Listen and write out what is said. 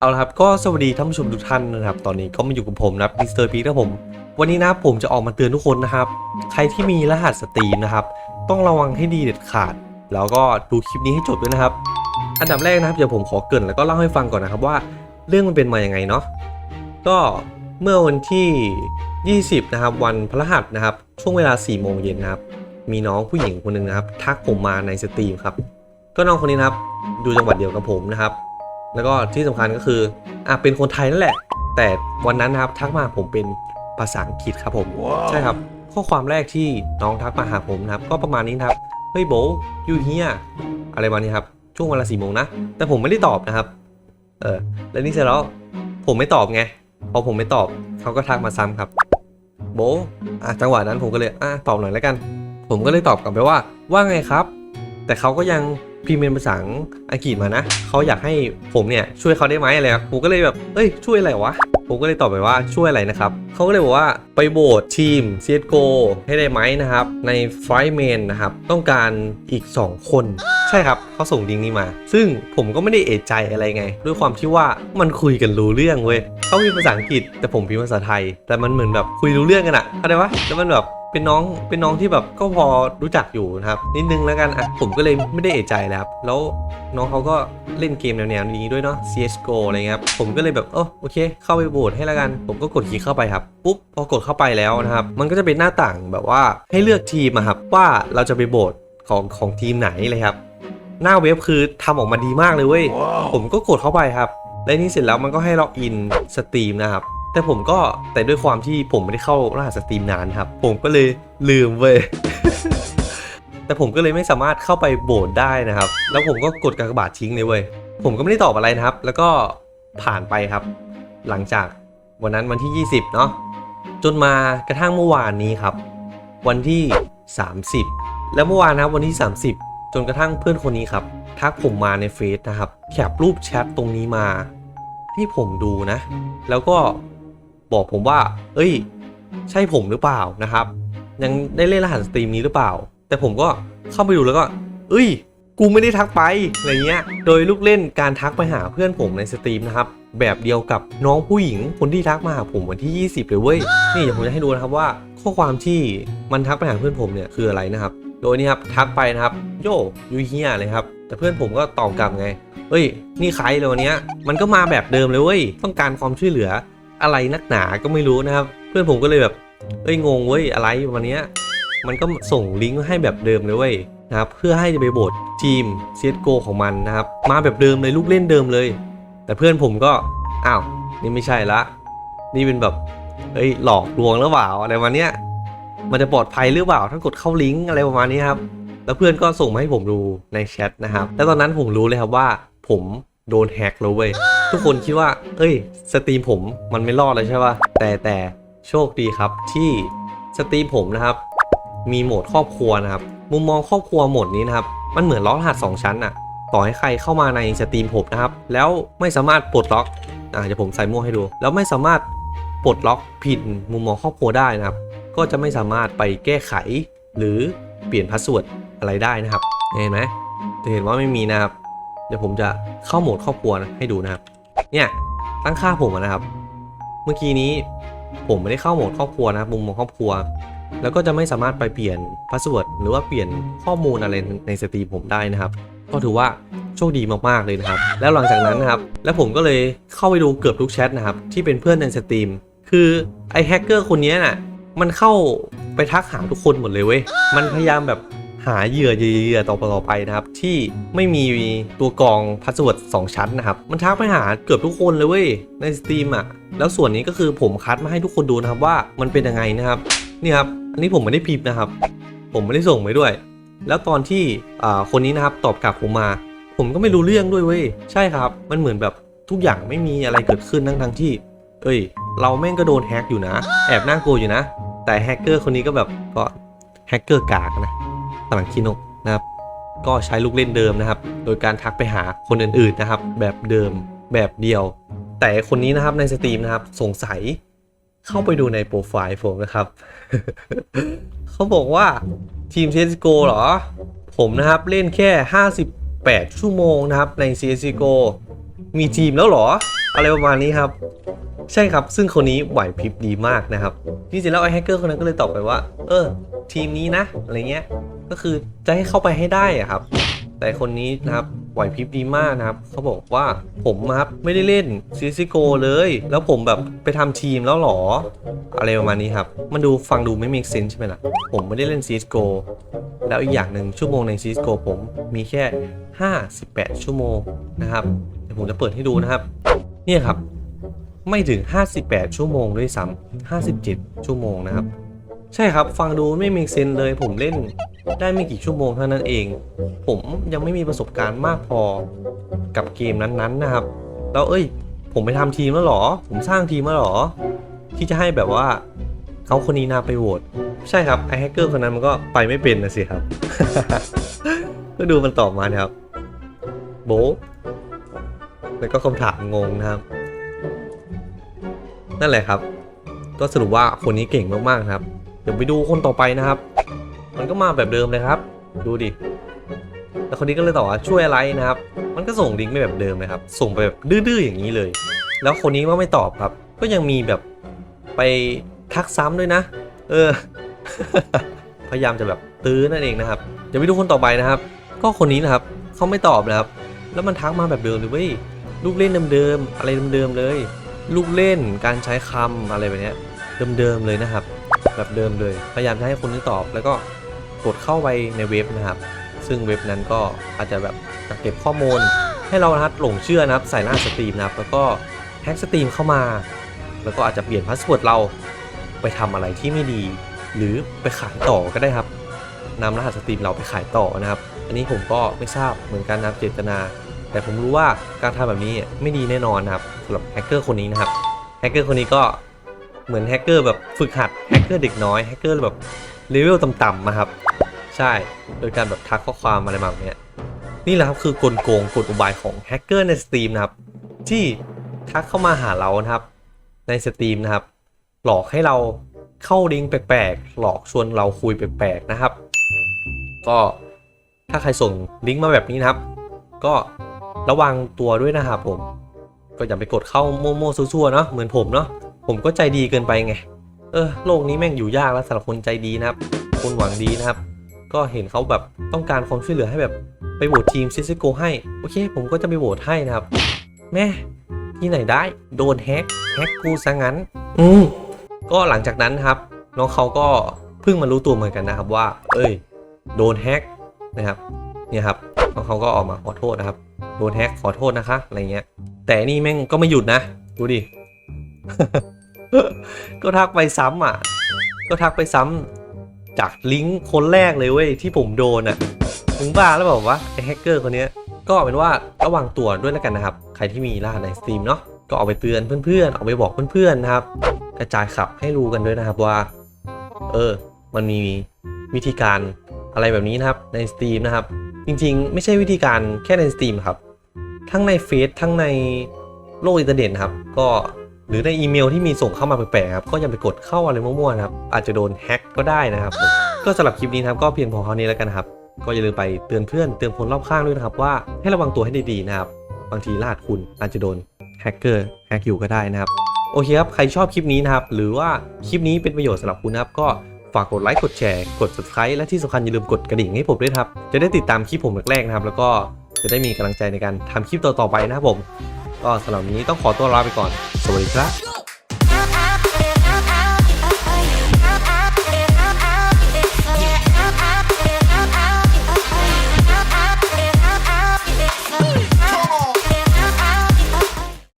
เอาละครับก็สวัสดีท่านผู้ชมทุกท่านนะครับ ตอนนี้ก็มาอยู่กับผมนะครับมิสเตอร์พีครับผม วันนี้นะผมจะออกมาเตือนทุกคนนะครับ ใครที่มีรหัสสตรีมนะครับ ต้องระวังให้ดีเด็ดขาด แล้วก็ดูคลิปนี้ให้จบด้วยนะครับ อันดับแรกนะครับเดี๋ยวผมขอเกรินแล้วก็เล่าให้ฟังก่อนนะครับว่าเรื่องมันเป็นมาอย่างไงเนาะก็เมื่อวันที่ 20 นะครับ วันพฤหัสนะครับ ช่วงเวลา4โมงเย็นนะครับ มีน้องผู้หญิงคนหนึ่งนะครับ ทักผมมาในสตรีมครับ ก็น้องคนนี้นะครับอยู่จังหวัดเดียวกับผมนะครับ แล้วก็ที่สำคัญก็คืออะเป็นคนไทยนั่นแหละ แต่วันนั้นนะครับทักมาผมเป็นภาษาอังกฤษครับผม ใช่ครับ ข้อความแรกที่น้องทักมาหาผมนะครับ ก็ประมาณนี้นะครับเฮ้ยโบยูเฮียอะไรประมาณนี้ครับช่วงเวลาสี่โมงนะแต่ผมไม่ได้ตอบนะครับ เออแล้วนี่เสร็จแล้วผมไม่ตอบไงพอผมไม่ตอบเขาก็ทักมาซ้ำครับ โบอะจังหวะนั้นผมก็เลยอะตอบหน่อยแล้วกัน ผมก็เลยตอบกลับไปว่าว่าไงครับ แต่เขาก็ยัง พิมพ์เป็นภาษาอังกฤษมานะเขาอยากให้ผมเนี่ยช่วยเขาได้ไหมอะไรครับผมก็เลยแบบเอ้ยช่วยอะไรวะผมก็เลยตอบไปว่าช่วยอะไรนะครับเขาก็เลยบอกว่าไปโบสทีม CSGO ให้ได้ไหมนะครับในไฟเมนนะครับต้องการอีก 2 คน ใช่ครับเขาส่งลิงก์นี้มา ซึ่งผมก็ไม่ได้เอะใจอะไรไง ด้วยความที่ว่ามันคุยกันรู้เรื่องเว้ยเขาพิมพ์ภาษาอังกฤษแต่ผมพิมพ์ภาษาไทย แต่มันเหมือนแบบคุยรู้เรื่องกันอะเข้าใจปะแล้วมันแบบเป็นน้องเป็นน้องที่แบบก็พอรู้จักอยู่นะครับนิดนึงแล้วกันอะผมก็เลยไม่ได้เอะใจแล้วครับแล้วน้องเขาก็เล่นเกมแนวๆนี้ด้วยเนาะ CSGO อะไรเงี้ยครับผมก็เลยแบบเออโอเค เข้าไปโหวตให้แล้วกัน ผมก็กดคลิกเข้าไปครับปุ๊บพอกดเข้าไปแล้วนะครับ มันก็จะเป็นหน้าต่างแบบว่าให้เลือกทีมอะครับว่าเราจะไปโหวตของของทีมไหนเลยครับ หน้าเว็บคือทำออกมาดีมากเลยเว้ย ผมก็กดเข้าไปครับ และนี่เสร็จแล้วมันก็ให้ล็อกอินสตรีมนะครับ แต่ผมก็แต่ด้วยความที่ผมไม่ได้เข้ารหัสสตรีมนานครับ ผมก็เลยลืมเว้ย แต่ผมก็เลยไม่สามารถเข้าไปโบสได้นะครับ แล้วผมก็กดกากบาททิ้งเลยเว้ย ผมก็ไม่ได้ตอบอะไรนะครับ แล้วก็ผ่านไปครับ หลังจากวันนั้นวันที่ 20 เนาะ จนมากระทั่งเมื่อวานนี้ครับ วันที่ 30 แล้วเมื่อวานนะครับวันที่ 30 จนกระทั่งเพื่อนคนนี้ครับ ทักผมมาในเฟซนะครับ แคปรูปแชทตรงนี้มา ให้ผมดูนะ แล้วก็บอกผมว่า เอ้ย ใช่ผมหรือเปล่านะครับ ยังได้เล่นรหัสสตรีมนี้หรือเปล่า แต่ผมก็เข้าไปดูแล้วก็ เอ้ย กูไม่ได้ทักไปอะไรเงี้ย โดยลูกเล่นการทักไปหาเพื่อนผมในสตรีมนะครับ แบบเดียวกับน้องผู้หญิงคนที่ทักมาหาผมวันที่ 20เลยเว้ย นี่เดี๋ยวผมจะให้ดูนะครับว่า ข้อความที่มันทักไปหาเพื่อนผมเนี่ยคืออะไรนะครับ โดยนี่ครับทักไปนะครับ โยยูเฮียเลยครับ แต่เพื่อนผมก็ตอบกลับไง เฮ้ย นี่ใครเลยวันนี้มันก็มาแบบเดิมเลยเว้ยต้องการความช่วยเหลืออะไรนักหนาก็ไม่รู้นะครับ เพื่อนผมก็เลยแบบเอ้ยงงเว้ยอะไรวันนี้มันก็ส่งลิงก์ให้แบบเดิมเลยเว้ยนะครับเพื่อให้จะไปโบสทีม CSGO ของมันนะครับ มาแบบเดิมเลยลูกเล่นเดิมเลย แต่เพื่อนผมก็อ้าวนี่ไม่ใช่ละ นี่เป็นแบบเฮ้ยหลอกลวงหรือเปล่าอะไรมาเนี้ย มันจะปลอดภัยหรือเปล่าถ้ากดเข้าลิงก์อะไรประมาณนี้ครับ แล้วเพื่อนก็ส่งมาให้ผมดูในแชทนะครับ แล้วตอนนั้นผมรู้เลยครับว่าผมโดนแฮกแล้วเว้ย ทุกคนคิดว่า เอ้ย สตรีมผมมันไม่รอดเลยใช่ป่ะ แต่แต่โชคดีครับที่สตรีมผมนะครับ มีโหมดครอบครัวนะครับ มุมมองครอบครัวโหมดนี้นะครับ มันเหมือนล้อกรหัสสองชั้นอะต่อให้ใครเข้ามาในสตรีมผมนะครับ แล้วไม่สามารถปลดล็อก อ่าเดี๋ยวผมใส่ม่วงให้ดู แล้วไม่สามารถปลดล็อกผิดมุมมองครอบครัวได้นะครับ ก็จะไม่สามารถไปแก้ไข หรือเปลี่ยนพาสเวิร์ดอะไรได้นะครับ เห็นไหมจะเห็นว่าไม่มีนะครับ เดี๋ยวผมจะเข้าโหมดครอบครัวนะให้ดูนะครับ เนี่ยตั้งค่าผมนะครับ เมื่อกี้นี้ผมไม่ได้เข้าโหมดครอบครัวนะบมุมมองครอบครัว แล้วก็จะไม่สามารถไปเปลี่ยนพาสเวิร์ดหรือว่าเปลี่ยนข้อมูลอะไรในสตรีมผมได้นะครับ ก็ถือว่าโชคดีมากๆเลยนะครับ แล้วหลังจากนั้นนะครับ แล้วผมก็เลยเข้าไปดูเกือบทุกแชทนะครับที่เป็นเพื่อนในสตรีม คือไอ้แฮกเกอร์คนนี้น่ะ มันเข้าไปทักหาทุกคนหมดเลยเว้ย มันพยายามแบบหาเหยื่อเหยื่อต่อต่อไปนะครับ ที่ไม่มีตัวกรองพาสเวิร์ดสองชั้นนะครับ มันทักไปหาเกือบทุกคนเลยเว้ยในสตรีมอะ แล้วส่วนนี้ก็คือผมคัดมาให้ทุกคนดูนะครับว่ามันเป็นยังไงนะครับ นี่ครับ อันนี้ผมไม่ได้พิมพ์นะครับ ผมไม่ได้ส่งไปด้วย แล้วตอนที่อ่าคนนี้นะครับตอบกลับผมมา ผมก็ไม่รู้เรื่องด้วยเว้ย ใช่ครับ มันเหมือนแบบทุกอย่างไม่มีอะไรเกิดขึ้นทั้งทั้งที่ เอ้ย เราแม่งก็โดนแฮกอยู่นะ แอบน่ากลัวอยู่นะ แต่แฮกเกอร์คนนี้ก็แบบก็แฮกเกอร์กากนะตลังคินกนะครับ ก็ใช้ลูกเล่นเดิมนะครับ โดยการทักไปหาคนอื่นๆนะครับ แบบเดิมแบบเดียว แต่คนนี้นะครับในสตรีมนะครับสงสัยเข้าไปดูในโปรไฟล์ผมนะครับ เขาบอกว่าทีม CSGO เหรอ ผมนะครับเล่นแค่ 58 ชั่วโมงนะครับใน CSGO มีทีมแล้วเหรอ อะไรประมาณนี้ครับ ใช่ครับ ซึ่งคนนี้ไหวพริบดีมากนะครับจริงๆแล้วไอ้แฮกเกอร์คนนั้นก็เลยตอบไปว่า เออ ทีมนี้นะ อะไรเงี้ย ก็คือจะให้เข้าไปให้ได้อะครับ แต่คนนี้นะครับไหวพริบดีมากนะครับ เขาบอกว่าผมครับไม่ได้เล่นซีซิโกเลย แล้วผมแบบไปทำทีมแล้วหรอ อะไรประมาณนี้ครับ มันดูฟังดูไม่มีเซนใช่ไหมล่ะ ผมไม่ได้เล่นซีสโกแล้วอีกอย่างหนึ่งชั่วโมงในซีสโกผมมีแค่ 58 ชั่วโมงนะครับเดี๋ยวผมจะเปิดให้ดูนะครับ เนี่ยครับ ไม่ถึง 58 ชั่วโมงด้วยซ้ำ57 ชั่วโมงนะครับ ใช่ครับฟังดูไม่มีเซนเลย ผมเล่นได้ไม่กี่ชั่วโมงเท่านั้นเอง ผมยังไม่มีประสบการณ์มากพอกับเกมนั้นๆนะครับ แล้วเอ้ย ผมไปทำทีมแล้วหรอ ผมสร้างทีมแล้วหรอ ที่จะให้แบบว่าเขาคนนี้นาไปโหวตใช่ครับไอแฮกเกอร์คนนั้นมันก็ไปไม่เป็นนะสิครับ ก็ดูมันตอบมานะครับ โบแล้วก็คำถามงงนะครับ นั่นแหละครับ ก็สรุปว่าคนนี้เก่งมากๆครับ เดี๋ยวไปดูคนต่อไปนะครับ มันก็มาแบบเดิมเลยครับ ดูดิแล้วคนนี้ก็เลยตอบว่าช่วยอะไรนะครับ มันก็ส่งลิงก์ไปแบบเดิมเลยครับ ส่งไปแบบดื้อๆอย่างนี้เลย แล้วคนนี้ก็ไม่ตอบครับ ก็ยังมีแบบไปทักซ้ำด้วยนะ เออ พยายามจะแบบตื้อนั่นเองนะครับ เดี๋ยวไปดูคนต่อไปนะครับ ก็คนนี้นะครับเขาไม่ตอบนะครับ แล้วมันทักมาแบบเดิมเลยเว้ยลูกเล่นเดิมๆอะไรเดิมๆเลย ลูกเล่นการใช้คำอะไรแบบนี้เดิมๆเลยนะครับ แบบเดิมเลย พยายามจะให้คนที่ตอบ แล้วก็กดเข้าไปในเว็บนะครับ ซึ่งเว็บนั้นก็อาจจะแบบเก็บข้อมูล ให้เรานะครับหลงเชื่อนะครับใส่รหัสสตรีมนะครับ แล้วก็แฮ็กสตรีมเข้ามา แล้วก็อาจจะเปลี่ยนพาสเวิร์ดเราไปทำอะไรที่ไม่ดี หรือไปขายต่อก็ได้ครับนำรหัสสตรีมเราไปขายต่อนะครับ อันนี้ผมก็ไม่ทราบเหมือนกันนะครับเจตนา แต่ผมรู้ว่าการทำแบบนี้ไม่ดีแน่นอนครับ สำหรับแฮกเกอร์คนนี้นะครับแฮกเกอร์คนนี้ก็เหมือนแฮกเกอร์แบบฝึกหัดแฮกเกอร์เด็กน้อยแฮกเกอร์แบบเลเวลต่ำๆนะครับ ใช่โดยการแบบทักข้อความอะไรแบบนี้นี่แหละครับคือกลโกงกลอุบายของแฮกเกอร์ในสตรีมนะครับ ที่ทักเข้ามาหาเรานะครับ ในสตรีมนะครับ หลอกให้เราเข้าลิงก์แปลกๆหลอกชวนเราคุยแปลกๆนะครับ ก็ถ้าใครส่งลิงก์มาแบบนี้นะครับ ก็ระวังตัวด้วยนะครับผม ก็อย่าไปกดเข้าโม่ๆซั่วๆเนาะเหมือนผมเนาะผมก็ใจดีเกินไปไง เออโลกนี้แม่งอยู่ยากแล้วสำหรับคนใจดีนะครับ คนหวังดีนะครับ ก็เห็นเขาแบบต้องการความช่วยเหลือให้แบบไปโหวตทีมซิซิโกให้โอเค ผมก็จะไปโหวตให้นะครับ แม่ที่ไหนได้โดนแฮกแฮกกูซะงั้น อืมก็หลังจากนั้นครับ น้องเขาก็เพิ่งมารู้ตัวเหมือนกันนะครับว่า เอ้ย โดนแฮกนะครับ เนี่ยครับน้องเขาก็ออกมาขอโทษนะครับ โดนแฮกขอโทษนะคะอะไรเงี้ย แต่นี่แม่งก็ไม่หยุดนะ ดูดิ ก็ทักไปซ้ำอะ ก็ทักไปซ้ำจากลิงก์คนแรกเลยเว้ยที่ผมโดนอะถึงบ้าแล้วบอกว่าไอ้แฮกเกอร์คนเนี้ยก็เอาเป็นว่าระวังตัวด้วยแล้วกันนะครับ ใครที่มีรหัสในสตรีมเนาะก็เอาไปเตือนเพื่อนๆ เอาไปบอกเพื่อนๆนะครับ กระจายขับให้รู้กันด้วยนะครับว่า เออ มันมีวิธีการอะไรแบบนี้นะครับในสตรีมนะครับ จริงๆ ไม่ใช่วิธีการแค่ในสตรีมครับ ทั้งในเฟซทั้งในโลกอินเทอร์เน็ตครับ ก็หรือในอีเมลที่มีส่งเข้ามาแปลกๆครับ ก็อย่าไปกดเข้าอะไรมั่วๆนะครับ อาจจะโดนแฮ็กก็ได้นะครับ ก็สำหรับคลิปนี้นะครับก็เพียงพอเท่านี้แล้วกันครับ ก็อย่าลืมไปเตือนเพื่อนเตือนคนรอบข้างด้วยนะครับว่าให้ระวังตัวให้ดีๆนะครับ บางทีรหัสคุณอาจจะโดนแฮกเกอร์แฮกอยู่ก็ได้นะครับ โอเคครับ ใครชอบคลิปนี้นะครับ หรือว่าคลิปนี้เป็นประโยชน์สำหรับคุณนะครับ ก็ฝากกดไลค์กดแชร์กด subscribe และที่สำคัญอย่าลืมกดกระดิ่งให้ผมด้วยครับ จะได้ติดตามคลิปผมแรกๆนะครับ แล้วก็ จะได้มีกำลังใจในการทำคลิปต่อๆไปนะครับผม ก็สำหรับวันนี้ต้องขอตัวลาไปก่อน สวัสดีครับ